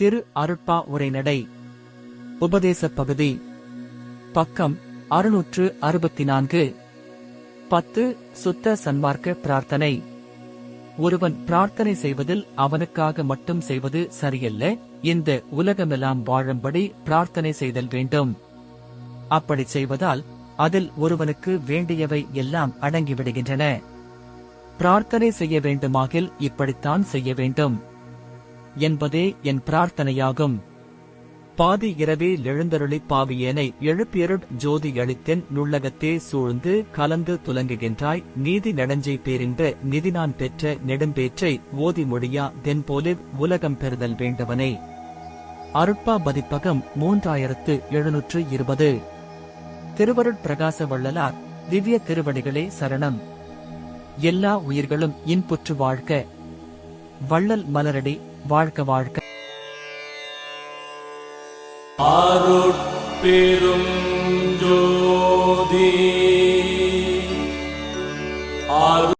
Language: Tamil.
திரு அருட்பா உரைநடை. உபதேச பகுதி. பக்கம் அறுநூற்று அறுபத்தி நான்கு பத்து சுத்த சன்மார்க்க பிரார்த்தனை. ஒருவன் பிரார்த்தனை செய்வதில் அவனுக்காக மட்டும் செய்வது சரியல்ல. இந்த உலகமெல்லாம் வாழும்படி பிரார்த்தனை செய்தல் வேண்டும். அப்படி செய்வதால் அதில் ஒருவனுக்கு வேண்டியவை எல்லாம் அடங்கிவிடுகின்றன. பிரார்த்தனை செய்ய வேண்டுமாகில் இப்படித்தான் செய்ய வேண்டும். என்பதே என் பிரார்த்தனையாகும். பாதி இரவே எழுந்தருளி பாவியேனை எழுப்பியருட் ஜோதி அளித்தென் நுள்ளகத்தே சூழ்ந்து கலந்து துலங்குகின்றாய். நீதி நடஞ்சை பேரின்ற நிதி நான் பெற்ற நெடும்பேற்றை ஓதி மொழியா தென்போலிவ் உலகம் பெறுதல் வேண்டவனே. அருட்பா பதிப்பகம் மூன்றாயிரத்து எழுநூற்று இருபது. திருவருட் பிரகாச வள்ளலார் திவ்ய திருவடிகளே சரணம். எல்லா உயிர்களும் இன்புற்று வாழ்க. வள்ளல் மலரடி வாழ்க வாழ்க. ஆருட்பெரும் ஜோதி.